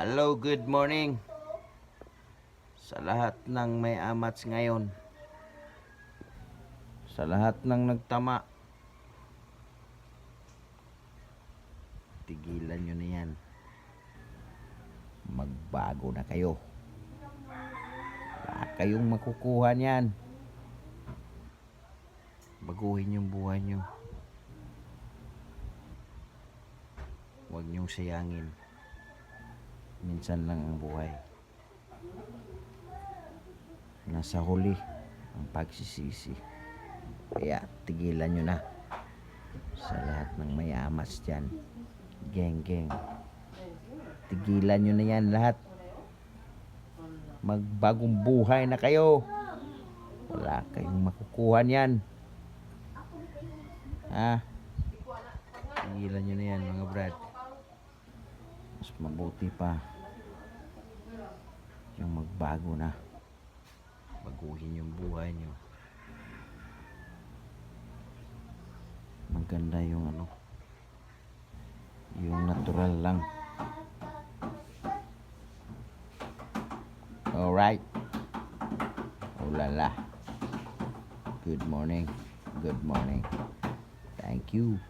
Hello, good morning. Sa lahat ng may amats ngayon. Sa lahat ng nagtama. Tigilan nyo na yan. Magbago na kayo. Wala kayong makukuha niyan. Baguhin yung buhay nyo. Huwag niyong sayangin. Minsan lang ang buhay. Nasa huli ang pagsisisi. Kaya tigilan nyo na. Sa lahat ng mayamas dyan. Geng, geng. Tigilan nyo na yan lahat. Magbagong buhay na kayo. Wala kayong makukuha niyan. Ha? Tigilan nyo na yan mga brad. Mabuti pa yung magbago na. Baguhin yung buhay nyo. Maganda yung ano, yung natural lang. Alright. Ulala. Good morning. Good morning. Thank you.